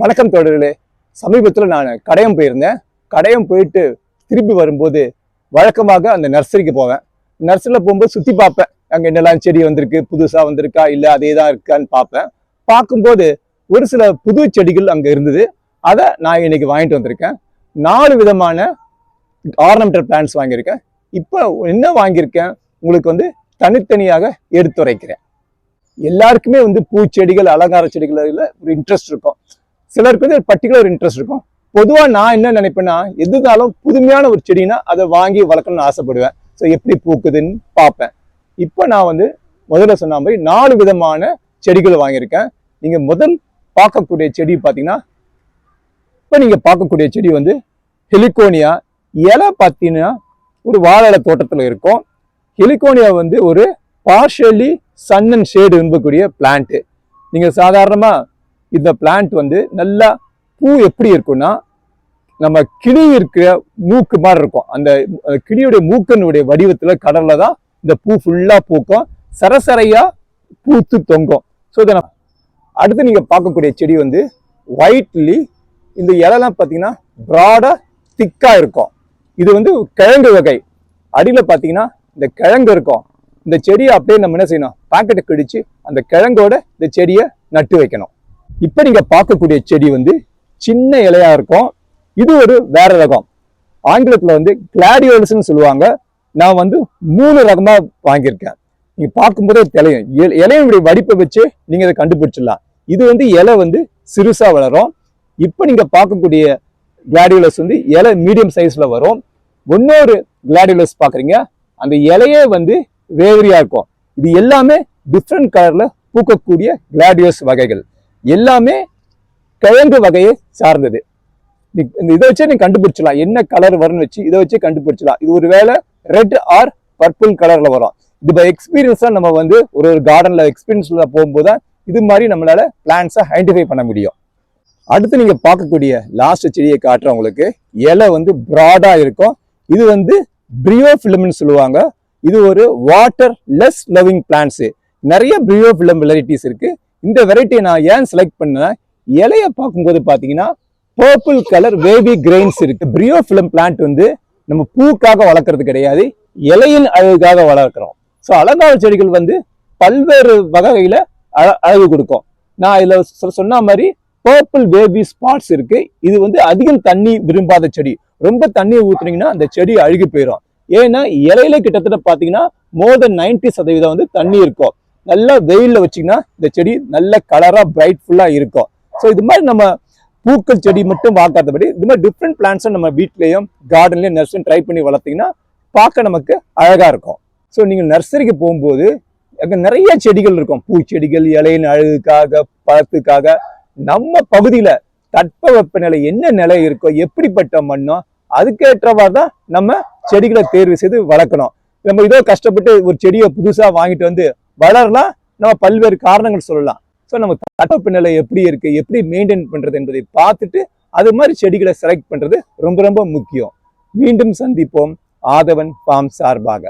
வணக்கம் தொடர்களே சமீபத்தில் நான் கடையம் போயிருந்தேன். கடையம் போயிட்டு திருப்பி வரும்போது வழக்கமாக அந்த நர்சரிக்கு போவேன். நர்சரியில் போகும்போது சுற்றி பார்ப்பேன். அங்கே என்னெல்லாம் செடி வந்திருக்கு புதுசாக வந்திருக்கா இல்லை அதே தான் இருக்கான்னு பார்ப்பேன். பார்க்கும்போது ஒரு சில புது செடிகள் அங்கே இருந்தது. அதை நான் இன்னைக்கு வாங்கிட்டு வந்திருக்கேன். நாலு விதமான ஆர்னமெண்டல் பிளான்ஸ் வாங்கியிருக்கேன். இப்போ என்ன வாங்கியிருக்கேன்? உங்களுக்கு வந்து தனித்தனியாக எடுத்துரைக்கிறேன். எல்லாருக்குமே வந்து பூச்செடிகள் அலங்கார செடிகளில் ஒரு இன்ட்ரெஸ்ட் இருக்கும். சிலருக்கு வந்து பர்டிகுலர் இன்ட்ரெஸ்ட் இருக்கும். பொதுவாக நான் என்ன நினைப்பேன்னா எதுனாலும் புதுமையான ஒரு செடினா அதை வாங்கி வளர்க்கணும்னு ஆசைப்படுவேன். ஸோ எப்படி பூக்குதுன்னு பார்ப்பேன். இப்போ நான் வந்து முதல்ல சொன்ன மாதிரி நாலு விதமான செடிகள் வாங்கியிருக்கேன். நீங்கள் முதல் பார்க்கக்கூடிய செடி பார்த்தீங்கன்னா இப்போ நீங்கள் பார்க்கக்கூடிய செடி வந்து ஹெலிகோனியா. இலை பார்த்தீங்கன்னா ஒரு வாழை தோட்டத்தில் இருக்கும். ஹெலிகோனியா வந்து ஒரு பார்ஷியலி சன் அண்ட் ஷேடு விரும்பக்கூடிய பிளான்ட்டு நீங்கள் சாதாரணமாக இந்த பிளான்ட் வந்து நல்லா பூ எப்படி இருக்கும்னா நம்ம கிளி இருக்கிற மூக்கு மாதிரி இருக்கும். அந்த கிளியுடைய மூக்கனுடைய வடிவத்தில் கடலில் தான் இந்த பூ ஃபுல்லாக பூக்கும். சரசரையாக பூத்து தொங்கும். ஸோ இதை அடுத்து நீங்கள் பார்க்கக்கூடிய செடி வந்து ஒயிட்லி இந்த இலைலாம் பார்த்தீங்கன்னா ப்ராடாக திக்காக இருக்கும். இது வந்து கிழங்கு வகை. அடியில் பார்த்தீங்கன்னா இந்த கிழங்கு இருக்கும். இந்த செடியை அப்படியே நம்ம என்ன செய்யணும்? பாக்கெட்டை கிடிச்சு அந்த கிழங்கோட இந்த செடியை நட்டு வைக்கணும். இப்போ நீங்க பார்க்கக்கூடிய செடி வந்து சின்ன இலையா இருக்கும். இது ஒரு வேற ரகம். ஆங்கிலத்தில் வந்து கிளாடியோலஸ்ன்னு சொல்லுவாங்க. நான் வந்து மூணு ரகமாக வாங்கியிருக்கேன். நீங்கள் பார்க்கும்போதே தெளியும் இல- இலையினுடைய வடிப்பை வச்சு நீங்கள் அதை கண்டுபிடிச்சிடலாம். இது வந்து இலை வந்து சிறுசாக வளரும். இப்போ நீங்கள் பார்க்கக்கூடிய கிளாடியோலஸ் வந்து இலை மீடியம் சைஸில் வரும். இன்னொரு கிளாடியோலஸ் பார்க்குறீங்க. அந்த இலையே வந்து வேவரியாக இருக்கும். இது எல்லாமே டிஃப்ரெண்ட் கலரில் பூக்கக்கூடிய கிளாடியோஸ் வகைகள். எல்லாமே கிழங்கு வகையை சார்ந்தது. நீ- இந்த இதை வச்சே நீ கண்டுபிடிச்சலாம் என்ன கலர் வரும்னு வச்சு இதை வச்சு கண்டுபிடிச்சலாம் இது ஒரு வேளை ரெட் ஆர் பர்பிள் கலர்ல வரும். இது பை எக்ஸ்பீரியன்ஸா நம்ம வந்து ஒரு ஒரு கார்டன்ல எக்ஸ்பீரியன்ஸ்ல போகும்போது தான் இது மாதிரி நம்மளால பிளான்ஸை ஐடென்டிஃபை பண்ண முடியும். அடுத்து நீங்க பார்க்கக்கூடிய லாஸ்ட் செடியை காட்டுற உங்களுக்கு. இலை வந்து ப்ராடா இருக்கும். இது வந்து பிரியோஃபிலம்னு சொல்லுவாங்க. இது ஒரு வாட்டர் லெஸ் லவ்விங் பிளான்ஸ் நிறைய பிரியோஃபிலம் வெரைட்டிஸ் இருக்கு. இந்த வெரைட்டியை நான் ஏன் செலக்ட் பண்ணேன் இலையை பார்க்கும்போது பார்த்தீங்கன்னா பர்பிள் கலர் வேபி கிரெயின்ஸ் இருக்கு. பிரியோஃபிலம் பிளான்ட் வந்து நம்ம பூக்காக வளர்க்குறது கிடையாது இலையின் அழகுக்காக வளர்க்குறோம். ஸோ அலங்கார செடிகள் வந்து பல்வேறு வகையில் அழ- அழகு கொடுக்கும். நான் இதில் சொன்ன மாதிரி பர்பிள் பேபி ஸ்பாட்ஸ் இருக்கு. இது வந்து அதிகம் தண்ணி விரும்பாத செடி. ரொம்ப தண்ணியை ஊத்துனீங்கன்னா அந்த செடி அழுகி போயிடும் ஏன்னா இலையில கிட்டத்தட்ட பார்த்தீங்கன்னா மோர் தென் 90% சதவீதம் வந்து தண்ணி இருக்கும். நல்லா வெயிலில் வச்சீங்கன்னா இந்த செடி நல்ல கலராக பிரைட்ஃபுல்லாக இருக்கும். ஸோ இது மாதிரி நம்ம பூக்கள் செடி மட்டும் பார்க்காதபடி இது மாதிரி டிஃப்ரெண்ட் பிளான்ஸை நம்ம வீட்லேயும் கார்டன்லேயும் நர்சரியும் ட்ரை பண்ணி வளர்த்திங்கன்னா பார்க்க நமக்கு அழகாக இருக்கும். ஸோ நீங்கள் நர்சரிக்கு போகும்போது அங்கே நிறைய செடிகள் இருக்கும். பூச்செடிகள் இலையின் அழகுக்காக பழத்துக்காக. நம்ம பகுதியில தட்பவெப்பநிலை என்ன நிலை இருக்கோ எப்படிப்பட்ட மண்ணோ அதுக்கேற்றவாறு தான் நம்ம செடிகளை தேர்வு செய்து வளர்க்கணும். நம்ம இதோ கஷ்டப்பட்டு ஒரு செடியை புதுசாக வாங்கிட்டு வந்து வளரலாம். நம்ம பல்வேறு காரணங்கள் சொல்லலாம். ஸோ நம்ம தட்பவெப்பநிலை எப்படி இருக்கு? எப்படி மெயின்டைன் பண்றது என்பதை பார்த்துட்டு அது மாதிரி செடிகளை செலக்ட் பண்றது ரொம்ப ரொம்ப முக்கியம். மீண்டும் சந்திப்போம். ஆதவன் ஃபார்ம் சார்பாக.